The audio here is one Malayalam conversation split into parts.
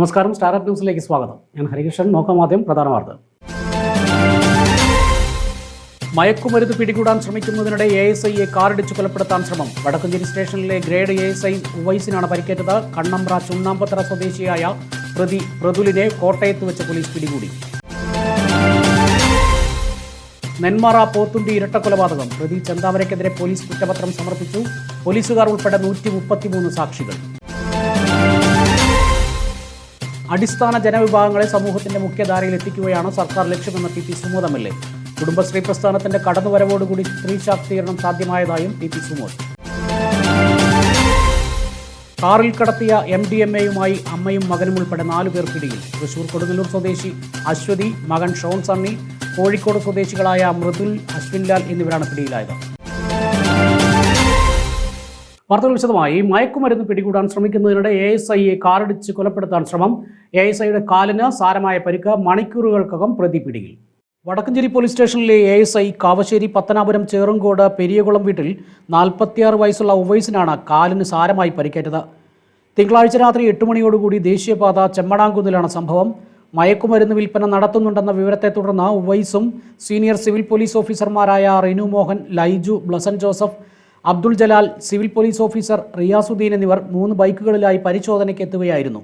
നമസ്കാരം സ്റ്റാർട്ടപ്പ് ന്യൂസിലേക്ക് സ്വാഗതം. ഞാൻ ഹരികൃഷ്ണൻ നോക്കാം ആദ്യം പ്രധാന വാർത്ത മയക്കുമരുന്ന് പിടികൂടാൻ ശ്രമിക്കുന്നതിനിടെ എ എസ് ഐയെ കാറിടിച്ച് കൊലപ്പെടുത്താൻ ശ്രമം. വടക്കഞ്ചേരി സ്റ്റേഷനിലെ ഗ്രേഡ് എ എസ് ഐ ഉവൈസിനാണ് പരിക്കേറ്റത്. കണ്ണമ്പ്ര ചുണ്ണാമ്പത്തറ സ്വദേശിയായ പ്രതി പ്രതുലിനെ കോട്ടയത്ത് വെച്ച് പോലീസ് പിടികൂടി. നെന്മാറ പോത്തുണ്ടി ഇരട്ടക്കൊലപാതകം. പ്രതി ചന്താവരയ്ക്കെതിരെ പോലീസ് കുറ്റപത്രം സമർപ്പിച്ചു. പോലീസുകാർ ഉൾപ്പെടെ നൂറ്റി സാക്ഷികൾ. അടിസ്ഥാന ജനവിഭാഗങ്ങളെ സമൂഹത്തിന്റെ മുഖ്യധാരയിൽ എത്തിക്കുകയാണ് സർക്കാർ ലക്ഷ്യമെന്ന T P Sumod M L A. Kudumbashree പ്രസ്ഥാനത്തിന്റെ കടന്നുവരവോടുകൂടി സ്ത്രീ ശാക്തീകരണം സാധ്യമായതായും ടി പി സുമോദ്. കാറിൽ കടത്തിയ എം ഡി എം എയുമായി അമ്മയും മകനും ഉൾപ്പെടെ നാലു പേർ പിടിയിൽ തൃശൂർ കൊടുങ്ങല്ലൂർ സ്വദേശി അശ്വതി മകൻ ഷോൺ സണ്ണി കോഴിക്കോട് സ്വദേശികളായ മൃദുൽ അശ്വിൻലാൽ എന്നിവരാണ് പിടിയിലായത്. വാർത്തകൾ വിശദമായി. മയക്കുമരുന്ന് പിടികൂടാൻ ശ്രമിക്കുന്നതിനിടെ എ എസ് ഐയെ കാറിടിച്ച് കൊലപ്പെടുത്താൻ ശ്രമം. എ എസ് ഐയുടെ കാലിന് സാരമായ പരിക്ക് മണിക്കൂറുകൾക്കകം പ്രതി പിടിയിൽ. വടക്കഞ്ചേരി പോലീസ് സ്റ്റേഷനിലെ A S I Kavassery Pathanapuram Cherumkode Periyakulam വീട്ടിൽ നാൽപ്പത്തിയാറ് വയസ്സുള്ള ഉവൈസിനാണ് കാലിന് സാരമായി പരിക്കേറ്റത്. തിങ്കളാഴ്ച രാത്രി എട്ട് മണിയോടുകൂടി ദേശീയപാത ചെമ്മടാങ്കുന്നിലാണ് സംഭവം. മയക്കുമരുന്ന് വിൽപ്പന നടത്തുന്നുണ്ടെന്ന വിവരത്തെ തുടർന്ന് ഉവൈസും സീനിയർ സിവിൽ പോലീസ് ഓഫീസർമാരായ Rinu Mohan Laiju Blesson Joseph Abdul Jalal civil police officer Riyasudheen എന്നിവർ മൂന്ന് ബൈക്കുകളിലായി പരിശോധനയ്ക്ക് എത്തുകയായിരുന്നു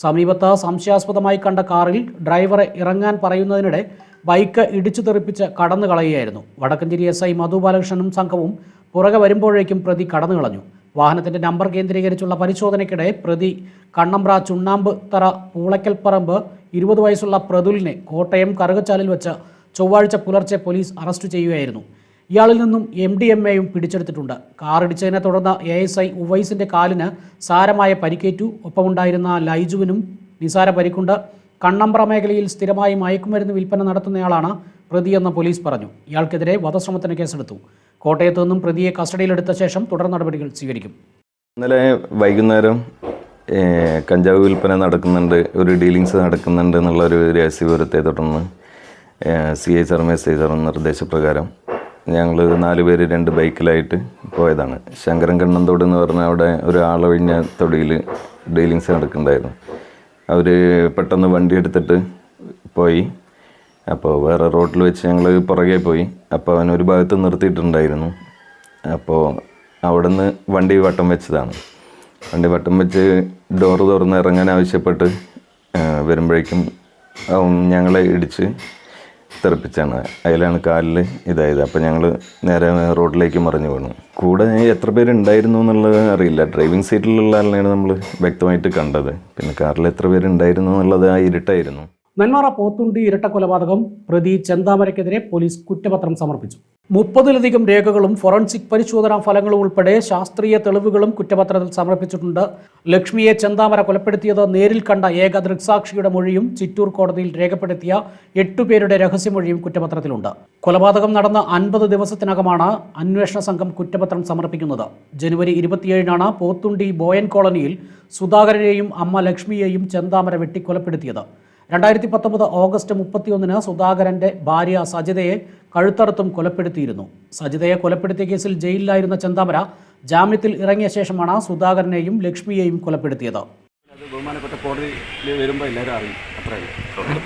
സമീപത്ത് സംശയാസ്പദമായി കണ്ട കാറിൽ ഡ്രൈവറെ ഇറങ്ങാൻ പറയുന്നതിനിടെ ബൈക്ക് ഇടിച്ചു തെറിപ്പിച്ച് കടന്നു കളയുകയായിരുന്നു വടക്കഞ്ചേരി എസ് ഐ മധു ബാലകൃഷ്ണനും സംഘവും പുറകെ വരുമ്പോഴേക്കും പ്രതി കടന്നു കളഞ്ഞു വാഹനത്തിന്റെ നമ്പർ കേന്ദ്രീകരിച്ചുള്ള പരിശോധനയ്ക്കിടെ പ്രതി കണ്ണമ്പ്ര ചുണ്ണാമ്പ് തറ പൂളയ്ക്കൽപ്പറമ്പ് ഇരുപത് വയസ്സുള്ള പ്രതുലിനെ കോട്ടയം കറുകച്ചാലിൽ വെച്ച് ചൊവ്വാഴ്ച പുലർച്ചെ പോലീസ് അറസ്റ്റ് ചെയ്യുകയായിരുന്നു. ഇയാളിൽ നിന്നും എം ഡി എം എയും പിടിച്ചെടുത്തിട്ടുണ്ട്. കാറിടിച്ചതിനെ തുടർന്ന് എ എസ് ഐ ഉവൈസിന്റെ കാലിന് സാരമായ പരിക്കേറ്റു. ഒപ്പമുണ്ടായിരുന്ന ലൈജുവിനും നിസാര പരിക്കുണ്ട്. കണ്ണമ്പ്ര മേഖലയിൽ സ്ഥിരമായി മയക്കുമരുന്ന് വിൽപ്പന നടത്തുന്നയാളാണ് പ്രതിയെന്ന് പോലീസ് പറഞ്ഞു. ഇയാൾക്കെതിരെ വധശ്രമത്തിന് കേസെടുത്തു. കോട്ടയത്ത് നിന്നും പ്രതിയെ കസ്റ്റഡിയിലെടുത്ത ശേഷം തുടർ നടപടികൾ സ്വീകരിക്കും. ഇന്നലെ വൈകുന്നേരം കഞ്ചാവ് വിൽപ്പന നടക്കുന്നുണ്ട്. ഒരു ഡീലിങ്സ് നടക്കുന്നുണ്ട് എന്നുള്ള ഒരു രഹസ്യവിവരത്തെ തുടർന്ന് സി ഐ സാറും എസ് ഐ നിർദ്ദേശപ്രകാരം ഞങ്ങൾ നാല് പേര് രണ്ട് ബൈക്കിലായിട്ട് പോയതാണ്. ശങ്കരൻ കണ്ണന്തോട് എന്ന് പറഞ്ഞ അവിടെ ഒരു ആളൊഴിഞ്ഞ തൊടിയിൽ ഡീലിങ്സ് നടക്കുന്നുണ്ടായിരുന്നു. അവർ പെട്ടെന്ന് വണ്ടി എടുത്തിട്ട് പോയി. അപ്പോൾ വേറെ റോഡിൽ വെച്ച് ഞങ്ങൾ പുറകെ പോയി. അപ്പോൾ അവൻ ഒരു ഭാഗത്ത് നിർത്തിയിട്ടുണ്ടായിരുന്നു. അപ്പോൾ അവിടുന്ന് വണ്ടി വട്ടം വെച്ചതാണ്. വണ്ടി വട്ടം വെച്ച് ഡോറ് തുറന്ന് ഇറങ്ങാൻ ആവശ്യപ്പെട്ട് വരുമ്പോഴേക്കും ഞങ്ങളെ ഇടിച്ച് തെറിപ്പിച്ചാണ്. അതിലാണ് കാലിൽ ഇതായത്. അപ്പോൾ ഞങ്ങൾ നേരെ റോഡിലേക്ക് മറിഞ്ഞു വീണു. കൂടെ എത്ര പേരുണ്ടായിരുന്നു എന്നുള്ളത് അറിയില്ല. ഡ്രൈവിംഗ് സീറ്റിലുള്ള ആളിനെയാണ് നമ്മൾ വ്യക്തമായിട്ട് കണ്ടത്. പിന്നെ കാറിൽ എത്ര പേരുണ്ടായിരുന്നു എന്നുള്ളത് ആ ഇരുട്ടായിരുന്നു. നന്മാറ പോത്തുണ്ടി ഇരട്ട കൊലപാതകം പ്രതി ചെന്താമരയ്ക്കെതിരെ പോലീസ് കുറ്റപത്രം സമർപ്പിച്ചു. മുപ്പതിലധികം രേഖകളും ഫോറൻസിക് പരിശോധനാ ഫലങ്ങളും ഉൾപ്പെടെ ശാസ്ത്രീയ തെളിവുകളും കുറ്റപത്രത്തിൽ സമർപ്പിച്ചിട്ടുണ്ട്. ലക്ഷ്മിയെ ചന്താമര കൊലപ്പെടുത്തിയത് നേരിൽ കണ്ട ഏക ദൃക്സാക്ഷിയുടെ മൊഴിയും ചിറ്റൂർ കോടതിയിൽ രേഖപ്പെടുത്തിയ എട്ടുപേരുടെ രഹസ്യമൊഴിയും കുറ്റപത്രത്തിലുണ്ട്. കൊലപാതകം നടന്ന അൻപത് ദിവസത്തിനകമാണ് അന്വേഷണ സംഘം കുറ്റപത്രം സമർപ്പിക്കുന്നത്. ജനുവരി ഇരുപത്തിയേഴിനാണ് പോത്തുണ്ടി ബോയൻ കോളനിയിൽ സുധാകരനെയും അമ്മ ലക്ഷ്മിയെയും ചെന്താമര വെട്ടിക്കൊലപ്പെടുത്തിയത്. രണ്ടായിരത്തി പത്തൊമ്പത് ഓഗസ്റ്റ് മുപ്പത്തിയൊന്നിന് സുധാകരന്റെ ഭാര്യ സജിതയെ കഴുത്തറുത്തും കൊലപ്പെടുത്തിയിരുന്നു. സജിതയെ കൊലപ്പെടുത്തിയ കേസിൽ ജയിലിലായിരുന്ന ചെന്താമര ജാമ്യത്തിൽ ഇറങ്ങിയ ശേഷമാണ് സുധാകരനെയും ലക്ഷ്മിയെയും കൊലപ്പെടുത്തിയത്. അത് ബഹുമാനപ്പെട്ട കോടതിയിൽ വരുമ്പോൾ എല്ലാവരും അറിയും.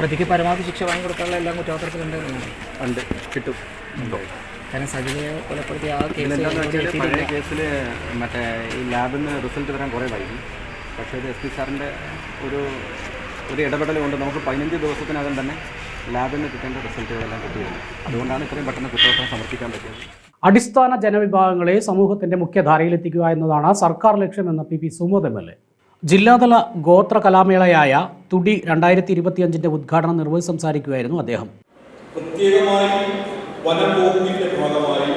പ്രതിക്ക് പരമാവധി ശിക്ഷ വാങ്ങിക്കൊടുക്കാനുള്ള എല്ലാം കുറ്റപത്രത്തിലുണ്ട് ഉണ്ട് കിട്ടും. കാരണം സജിതയെ കൊലപ്പെടുത്തിയ ആ കേസ് പഴയ കേസിൽ മറ്റേ ഈ ലാബിൽ നിന്ന് റിസൾട്ട് വരാൻ കുറേ വൈകി. പക്ഷേ ഇത് എസ് പി സാറിന്റെ ഒരു ഒരു ഇടപെടൽ കൊണ്ട് നമുക്ക് പതിനഞ്ച് ദിവസത്തിനകം തന്നെ ലാബിൽ നിന്ന് കിട്ടേണ്ട റിസൾട്ടുകളെല്ലാം കിട്ടിയിരുന്നു. അതുകൊണ്ടാണ് ഇത്രയും പെട്ടെന്ന് കുറ്റപത്രം സമർപ്പിക്കാൻ പറ്റിയത്. അടിസ്ഥാന ജനവിഭാഗങ്ങളെ സമൂഹത്തിന്റെ മുഖ്യധാരയിലെത്തിക്കുക എന്നതാണ് സർക്കാർ ലക്ഷ്യമെന്ന P P Sumod M L A. ജില്ലാതല ഗോത്ര കലാമേളയായ തുടി രണ്ടായിരത്തി ഇരുപത്തിയഞ്ചിന്റെ ഉദ്ഘാടനം നിർവഹിച്ച് സംസാരിക്കുകയായിരുന്നു അദ്ദേഹം. പ്രത്യേകമായി വനം വകുപ്പിന്റെ ഭാഗമായി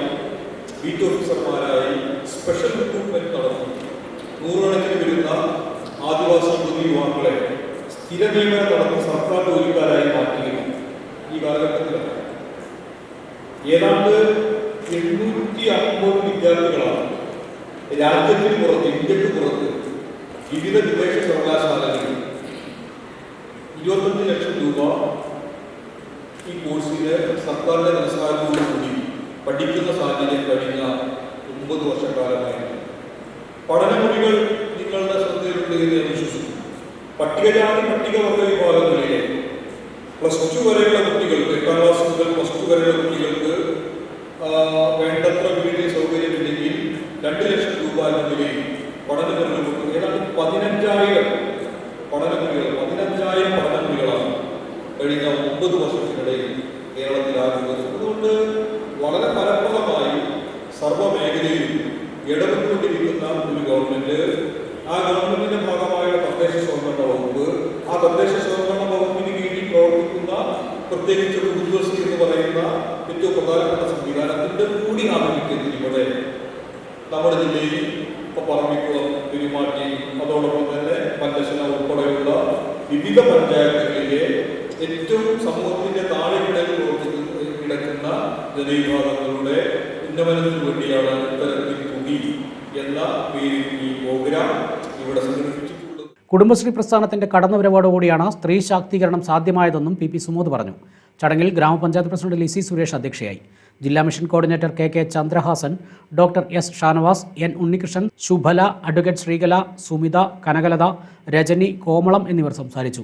ബീറ്റ് ഓഫീസർമാരായി സ്പെഷ്യൽ റിക്രൂട്ട്മെന്റ് നടത്തി നൂറുകണക്കിന് വരുന്ന ആദിവാസി യുവാക്കളെ സ്ഥിര നിയമനം നടത്തി സർക്കാർ ജോലിക്കാരായി മാറ്റുകയും ഈ കാലഘട്ടത്തിലാണ് ഏതാണ്ട് എണ്ണൂറ്റി അമ്പത് വിദ്യാർത്ഥികളാണ് രാജ്യത്തിന് പുറത്ത് ഇന്ത്യയ്ക്ക് പുറത്ത് വിവിധ വിദേശ സർവകലാശാലകളിൽ ഇരുപത്തഞ്ച് ലക്ഷം രൂപ ഈ കോഴ്സിന് സർക്കാരിന്റെ ധനസഹായത്തോടുകൂടി പഠിക്കുന്ന സാഹചര്യം കഴിഞ്ഞ ഒമ്പത് വർഷക്കാലമായി പഠനമുറികൾ നിങ്ങളുടെ ശ്രദ്ധയിലുണ്ടെങ്കിൽ വിശ്വസിക്കുന്നു. പട്ടികജാതി പട്ടികവർഗ വിഭാഗങ്ങളിലെ പ്ലസ് ടു വരെയുള്ള കുട്ടികൾക്ക് എട്ടാം ക്ലാസ് മുതൽ പ്ലസ് ടു വരെയുള്ള കുട്ടികൾക്ക് വേണ്ടത്ര വീട് സൗകര്യമില്ലെങ്കിൽ രണ്ട് ലക്ഷം രൂപ എന്ന പഠനമുറികൾ കൊടുക്കും ഏതാണ്ട് പതിനഞ്ചായിരം പഠനമുറികൾ പതിനഞ്ചായിരം പഠനമുറികളാണ് കഴിഞ്ഞ ഒമ്പത് വർഷത്തിനിടയിൽ കേരളത്തിൽ ആരംഭിച്ചത്. അതുകൊണ്ട് വളരെ ഫലപ്രദമായി സർവമേഖലയിലും ഇടപെട്ടുകൊണ്ടിരിക്കുന്ന ഒരു ഗവൺമെന്റ് ആ ഗവൺമെന്റിന്റെ ഭാഗമായുള്ള തദ്ദേശ സ്വയംഭരണ വകുപ്പ് ആ തദ്ദേശ സ്വയംഭരണ വകുപ്പിന് കീഴിൽ പ്രവർത്തിക്കുന്ന പ്രത്യേകിച്ച് കുടുംബശ്രീ എന്ന് പറയുന്ന ഏറ്റവും പ്രധാനപ്പെട്ട സംവിധാനത്തിന്റെ കൂടി ആഭിമുഖ്യത്തിൽ ഇവിടെ നമ്മുടെ ജില്ലയിൽ പറമ്പിക്കുളം പെരുമാറ്റി അതോടൊപ്പം തന്നെ പഞ്ചശന ഉൾപ്പെടെയുള്ള വിവിധ പഞ്ചായത്തുകളിലെ ഏറ്റവും സമൂഹത്തിന്റെ താഴെ കിടക്കുന്ന ജനവിഭാഗങ്ങളുടെ ഉന്നമനത്തിനു വേണ്ടിയാണ് ഇത്തരത്തിൽ തുടി എന്ന പേരിൽ ഈ പ്രോഗ്രാം ഇവിടെ സംഘടിപ്പിച്ചിട്ടുള്ളത്. കുടുംബശ്രീ പ്രസ്ഥാനത്തിന്റെ കടന്നുവരവോടുകൂടിയാണ് സ്ത്രീ ശാക്തീകരണം സാധ്യമായതെന്നും പി പി സുമോദ് പറഞ്ഞു. ചടങ്ങിൽ ഗ്രാമപഞ്ചായത്ത് പ്രസിഡന്റ് ലിസി സുരേഷ് അധ്യക്ഷയായി. ജില്ലാ mission coordinator K K Chandrahasan doctor S Shanavas N Unnikrishnan Shubhala advocate Sreekala Sumitha Kanakalatha Rajani Komalam എന്നിവർ സംസാരിച്ചു.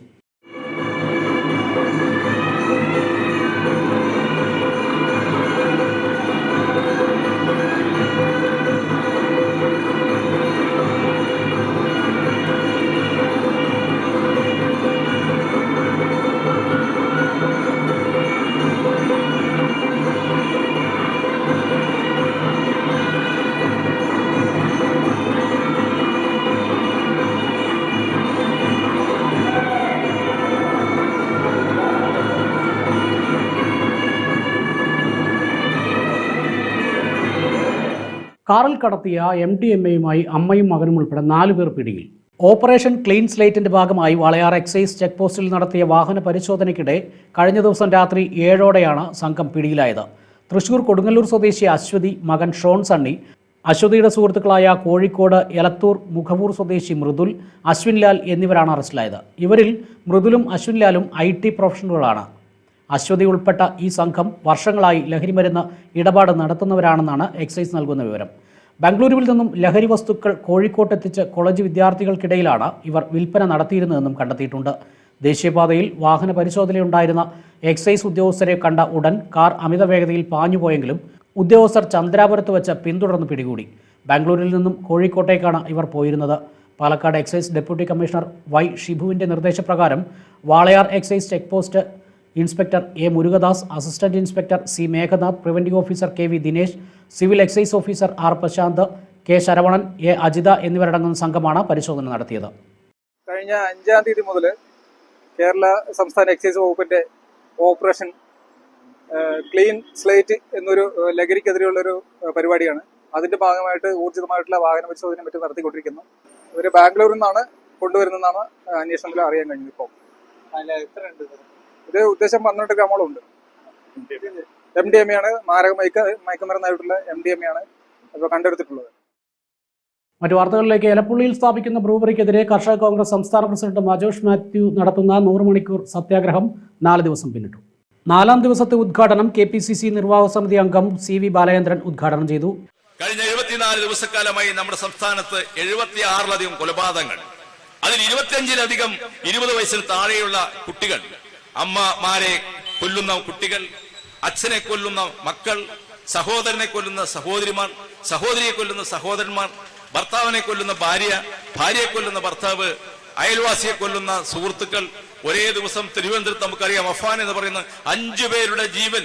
കാറിൽ കടത്തിയ എം ഡി എം എയുമായി അമ്മയും മകനും ഉൾപ്പെടെ നാലു പേർ പിടിയിൽ. ഓപ്പറേഷൻ ക്ലീൻ സ്ലേറ്റിന്റെ ഭാഗമായി വളയാർ എക്സൈസ് ചെക്ക് പോസ്റ്റിൽ നടത്തിയ വാഹന പരിശോധനയ്ക്കിടെ കഴിഞ്ഞ ദിവസം രാത്രി ഏഴോടെയാണ് സംഘം പിടിയിലായത്. തൃശൂർ കൊടുങ്ങല്ലൂർ സ്വദേശി അശ്വതി മകൻ ഷോൺ സണ്ണി അശ്വതിയുടെ സുഹൃത്തുക്കളായ കോഴിക്കോട് എലത്തൂർ മുഖവൂർ സ്വദേശി മൃദുൽ അശ്വിൻലാൽ എന്നിവരാണ് അറസ്റ്റിലായത്. ഇവരിൽ മൃദുലും അശ്വിൻലാലും ഐ ടി പ്രൊഫഷണലുകളാണ്. അശ്വതി ഉൾപ്പെട്ട ഈ സംഘം വർഷങ്ങളായി ലഹരിമരുന്ന് ഇടപാട് നടത്തുന്നവരാണെന്നാണ് എക്സൈസ് നൽകുന്ന വിവരം. ബാംഗ്ലൂരുവിൽ നിന്നും ലഹരി വസ്തുക്കൾ കോഴിക്കോട്ടെത്തിച്ച് കോളേജ് വിദ്യാർത്ഥികൾക്കിടയിലാണ് ഇവർ വിൽപ്പന നടത്തിയിരുന്നതെന്നും കണ്ടെത്തിയിട്ടുണ്ട്. ദേശീയപാതയിൽ വാഹന പരിശോധനയുണ്ടായിരുന്ന എക്സൈസ് ഉദ്യോഗസ്ഥരെ കണ്ട ഉടൻ കാർ അമിത വേഗതയിൽ പാഞ്ഞുപോയെങ്കിലും ഉദ്യോഗസ്ഥർ ചന്ദ്രാപുരത്ത് വെച്ച് പിന്തുടർന്ന് പിടികൂടി. ബാംഗ്ലൂരിൽ നിന്നും കോഴിക്കോട്ടേക്കാണ് ഇവർ പോയിരുന്നത്. Palakkad excise deputy commissioner Y ഷിബുവിന്റെ നിർദ്ദേശപ്രകാരം Walayar excise check post inspector A Murugadas assistant inspector C Meghanath preventive officer K V Dinesh civil excise officer R Prasanth K Saravanan A Ajitha എന്നിവരടങ്ങുന്ന സംഘമാണ് പരിശോധന നടത്തിയത്. കഴിഞ്ഞ അഞ്ചാം തീയതി മുതൽ കേരള സംസ്ഥാന എക്സൈസ് വകുപ്പിന്റെ ഓപ്പറേഷൻ ക്ലീൻ സ്ലേറ്റ് എന്നൊരു ലഹരിക്കെതിരെയുള്ളൊരു പരിപാടിയാണ്. അതിന്റെ ഭാഗമായിട്ട് ഊർജിതമായിട്ടുള്ള വാഹന പരിശോധന മറ്റും നടത്തിക്കൊണ്ടിരിക്കുന്നു. ഇവർ ബാംഗ്ലൂരിൽ നിന്നാണ് കൊണ്ടുവരുന്നതെന്നാണ് അന്വേഷണത്തിൽ അറിയാൻ കഴിഞ്ഞത് ഇപ്പോൾ ഇത് ഉദ്ദേശം പന്ത്രണ്ട് ഗ്രാമോളം ഉണ്ട്. എം ഡി എം എ ആണ്. മാരക മയക്ക മയക്കുമരുന്നായിട്ടുള്ള എം ഡി എം എ ആണ് ഇപ്പോൾ കണ്ടെടുത്തിട്ടുള്ളത്. മറ്റു വാർത്തകളിലേക്ക് എലപ്പുള്ളിയിൽ സ്ഥാപിക്കുന്ന ബ്രൂവറിക്കെതിരെ കർഷക കോൺഗ്രസ് സംസ്ഥാന പ്രസിഡന്റ് മജോഷ് മാത്യു നടത്തുന്ന നൂറ് മണിക്കൂർ സത്യാഗ്രഹം നാല് ദിവസം പിന്നിട്ടു. നാലാം ദിവസത്തെ ഉദ്ഘാടനം കെ പി സി സി നിർവാഹക സമിതി അംഗം സി വി ബാലചന്ദ്രൻ ഉദ്ഘാടനം ചെയ്തു. കഴിഞ്ഞ എഴുപത്തിനാല് ദിവസക്കാലമായി നമ്മുടെ സംസ്ഥാനത്ത് എഴുപത്തിയാറിലധികം കൊലപാതകങ്ങൾ. അതിൽ ഇരുപത്തിയഞ്ചിലധികം ഇരുപത് വയസ്സിന് താഴെയുള്ള കുട്ടികൾ അമ്മമാരെ കൊല്ലുന്ന കുട്ടികൾ അച്ഛനെ കൊല്ലുന്ന മക്കൾ സഹോദരനെ കൊല്ലുന്ന സഹോദരിമാർ സഹോദരിയെ കൊല്ലുന്ന സഹോദരന്മാർ ഭർത്താവിനെ കൊല്ലുന്ന ഭാര്യ ഭാര്യയെ കൊല്ലുന്ന ഭർത്താവ് അയൽവാസിയെ കൊല്ലുന്ന സുഹൃത്തുക്കൾ. ഒരേ ദിവസം തിരുവനന്തപുരത്ത് നമുക്കറിയാം അഫാൻ എന്ന് പറയുന്ന അഞ്ചു പേരുടെ ജീവൻ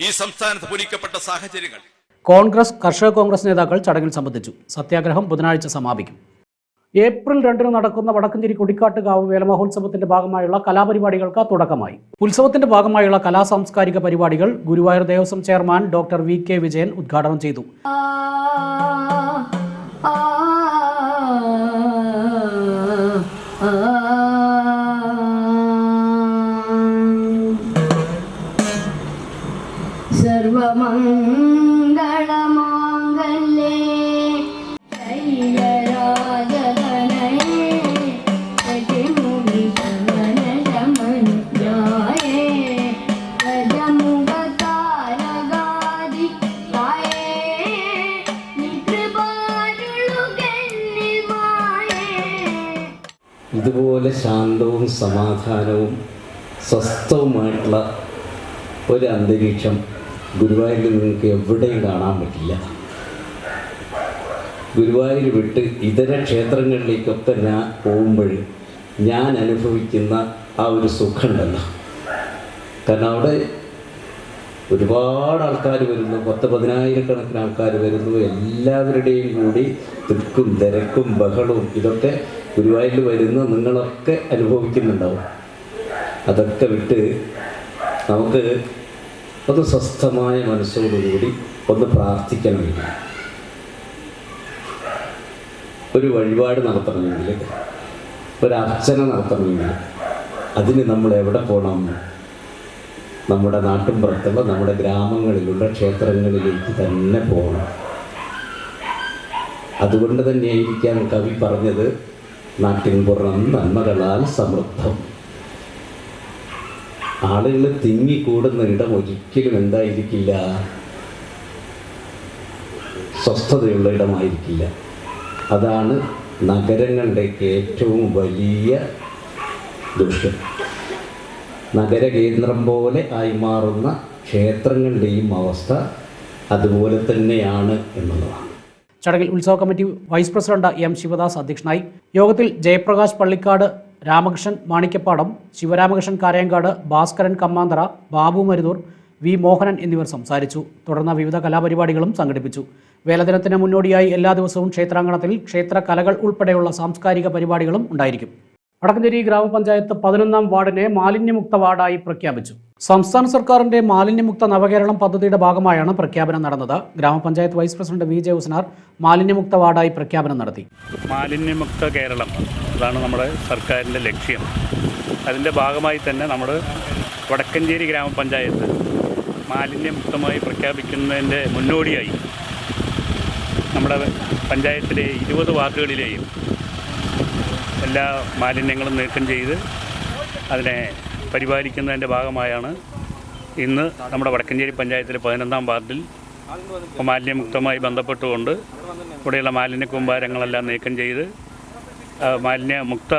ഈ സംസ്ഥാനത്ത് പൊരിക്കപ്പെട്ട സാഹചര്യങ്ങൾ. കോൺഗ്രസ് കർഷക കോൺഗ്രസ് നേതാക്കൾ ചടങ്ങിൽ സംബന്ധിച്ചു. സത്യാഗ്രഹം ബുധനാഴ്ച സമാപിക്കും. ഏപ്രിൽ രണ്ടിന് നടക്കുന്ന വടക്കഞ്ചേരി കൊടിക്കാട്ടുകാവ് വേലമഹോത്സവത്തിന്റെ ഭാഗമായുള്ള കലാപരിപാടികൾക്ക് തുടക്കമായി. ഉത്സവത്തിന്റെ ഭാഗമായുള്ള കലാ സാംസ്കാരിക പരിപാടികൾ Guruvayur Devaswom chairman doctor V K Vijayan ഉദ്ഘാടനം ചെയ്തു. സർവമംഗളമാംഗല്യേ ഇതുപോലെ ശാന്തവും സമാധാനവും സ്വസ്ഥവുമായിട്ടുള്ള ഒരു അന്തരീക്ഷം ഗുരുവായൂരിൽ നിങ്ങൾക്ക് എവിടെയും കാണാൻ പറ്റില്ല. ഗുരുവായൂർ വിട്ട് ഇതര ക്ഷേത്രങ്ങളിലേക്കൊക്കെ ഞാൻ പോകുമ്പോൾ ഞാൻ അനുഭവിക്കുന്ന ആ ഒരു സുഖമുണ്ടല്ലോ. കാരണം അവിടെ ഒരുപാട് ആൾക്കാർ വരുന്നു പത്ത് പതിനായിരക്കണക്കിന് ആൾക്കാർ വരുന്നു എല്ലാവരുടെയും കൂടി തിക്കും തിരക്കും ബഹളവും ഇതൊക്കെ ഗുരുവായൂരിൽ വരുന്ന നിങ്ങളൊക്കെ അനുഭവിക്കുന്നുണ്ടാവും. അതൊക്കെ വിട്ട് നമുക്ക് ഒന്ന് സ്വസ്ഥമായ മനസ്സോടുകൂടി ഒന്ന് പ്രാർത്ഥിക്കണമെങ്കിൽ ഒരു വഴിപാട് നടത്തണമെങ്കിൽ ഒരർച്ചന നടത്തണമെങ്കിൽ അതിന് നമ്മൾ എവിടെ പോകണം നമ്മുടെ നാട്ടിൻപുറത്തുള്ള നമ്മുടെ ഗ്രാമങ്ങളിലുള്ള ക്ഷേത്രങ്ങളിലേക്ക് തന്നെ പോകണം. അതുകൊണ്ട് തന്നെയായിരിക്കാം കവി പറഞ്ഞത് നാട്ടിൻപുറം നന്മകളാൽ സമൃദ്ധം. ആളുകൾ തിങ്ങിക്കൂടുന്ന ഇടം ഒരിക്കലും എന്തായിരിക്കില്ല? സ്വസ്ഥതയുള്ള ഇടമായിരിക്കില്ല. അതാണ് നഗരങ്ങളുടെ ഏറ്റവും വലിയ ദൂഷ്യം. നഗരകേന്ദ്രം പോലെ ആയി മാറുന്ന ക്ഷേത്രങ്ങളുടെയും അവസ്ഥ അതുപോലെ തന്നെയാണ് എന്നുള്ളതാണ്. ചടങ്ങിൽ ഉത്സവ committee vice president M Sivadas അധ്യക്ഷനായി. യോഗത്തിൽ ജയപ്രകാശ് പള്ളിക്കാട് രാമകൃഷ്ണൻ മാണിക്കപ്പാടം ശിവരാമകൃഷ്ണൻ കാരയങ്കാട് ഭാസ്കരൻ കമ്മാന്തറ ബാബു മരുതൂർ വി മോഹനൻ എന്നിവർ സംസാരിച്ചു. തുടർന്ന് വിവിധ കലാപരിപാടികളും സംഘടിപ്പിച്ചു. വേലദിനത്തിന് മുന്നോടിയായി എല്ലാ ദിവസവും ക്ഷേത്രാങ്കണത്തിൽ ക്ഷേത്ര കലകൾ ഉൾപ്പെടെയുള്ള സാംസ്കാരിക പരിപാടികളും ഉണ്ടായിരിക്കും. വടക്കഞ്ചേരി ഗ്രാമപഞ്ചായത്ത് പതിനൊന്നാം വാർഡിനെ മാലിന്യമുക്ത വാർഡായി പ്രഖ്യാപിച്ചു. സംസ്ഥാന സർക്കാരിന്റെ മാലിന്യമുക്ത നവകേരളം പദ്ധതിയുടെ ഭാഗമായാണ് പ്രഖ്യാപനം നടന്നത്. ഗ്രാമപഞ്ചായത്ത് വൈസ് പ്രസിഡന്റ് വി ജയഉസനാർ മാലിന്യമുക്ത വാർഡായി പ്രഖ്യാപനം നടത്തി. മാലിന്യമുക്ത കേരളം അതാണ് നമ്മുടെ സർക്കാരിന്റെ ലക്ഷ്യം. അതിന്റെ ഭാഗമായി തന്നെ നമ്മൾ വടക്കഞ്ചേരി ഗ്രാമപഞ്ചായത്ത് മാലിന്യമുക്തമായി പ്രഖ്യാപിക്കുന്നതിന്റെ മുന്നോടിയായി നമ്മുടെ പഞ്ചായത്തിലെ ഇരുപത് വാർഡുകളിലെയും എല്ലാ മാലിന്യങ്ങളും നീക്കം ചെയ്ത് അതിനെ പരിപാലിക്കുന്നതിന്റെ ഭാഗമായാണ് ഇന്ന് നമ്മുടെ വടക്കഞ്ചേരി പഞ്ചായത്തിലെ പതിനൊന്നാം വാർഡിൽ മാലിന്യമുക്തമായി ബന്ധപ്പെട്ടുകൊണ്ട് ഇവിടെയുള്ള മാലിന്യ കൂമ്പാരങ്ങളെല്ലാം നീക്കം ചെയ്ത് മാലിന്യമുക്ത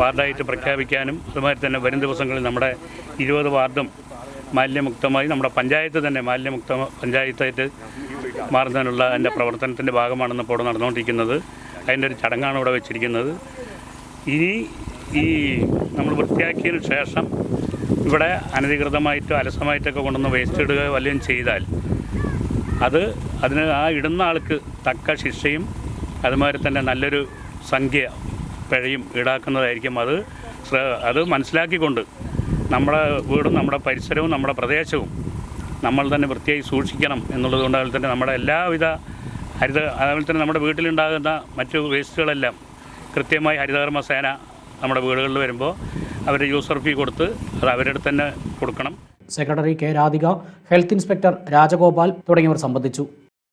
വാർഡായിട്ട് പ്രഖ്യാപിക്കാനും അതുമാതിരി തന്നെ വരും ദിവസങ്ങളിൽ നമ്മുടെ ഇരുപത് വാർഡും മാലിന്യമുക്തമായി നമ്മുടെ പഞ്ചായത്ത് തന്നെ മാലിന്യമുക്ത പഞ്ചായത്തായിട്ട് മാറുന്നതിനുള്ള എന്റെ പ്രവർത്തനത്തിന്റെ ഭാഗമാണെന്ന് ഇപ്പോൾ നടന്നുകൊണ്ടിരിക്കുന്നത്. അതിന്റെ ഒരു ചടങ്ങാണ് ഇവിടെ വെച്ചിരിക്കുന്നത്. ഇനി ഈ നമ്മൾ വൃത്തിയാക്കിയതിന് ശേഷം ഇവിടെ അനധികൃതമായിട്ടോ അലസമായിട്ടൊക്കെ കൊണ്ടുവന്ന് വേസ്റ്റ് ഇടുക വല്ലതും ചെയ്താൽ അത് അതിന് ആ ഇടുന്ന ആൾക്ക് തക്ക ശിക്ഷയും അതുമാതിരി തന്നെ നല്ലൊരു സംഖ്യ പിഴയും ഈടാക്കുന്നതായിരിക്കും. അത് അത് മനസ്സിലാക്കിക്കൊണ്ട് നമ്മുടെ വീടും നമ്മുടെ പരിസരവും നമ്മുടെ പ്രദേശവും നമ്മൾ തന്നെ വൃത്തിയായി സൂക്ഷിക്കണം എന്നുള്ളത് കൊണ്ട് അതുപോലെ തന്നെ നമ്മുടെ എല്ലാവിധ ഹരിത അതുപോലെ തന്നെ നമ്മുടെ വീട്ടിലുണ്ടാകുന്ന മറ്റു വേസ്റ്റുകളെല്ലാം കൃത്യമായി ഹരിതകർമ്മ സേന നമ്മുടെ വീടുകളിൽ വരുമ്പോൾ അവർ യൂസർ ഫീ കൊടുത്ത് അത് അവരുടെ തന്നെ കൊടുക്കണം. Secretary K Radhika health inspector Rajagopal തുടങ്ങിയവർ സംബന്ധിച്ചു.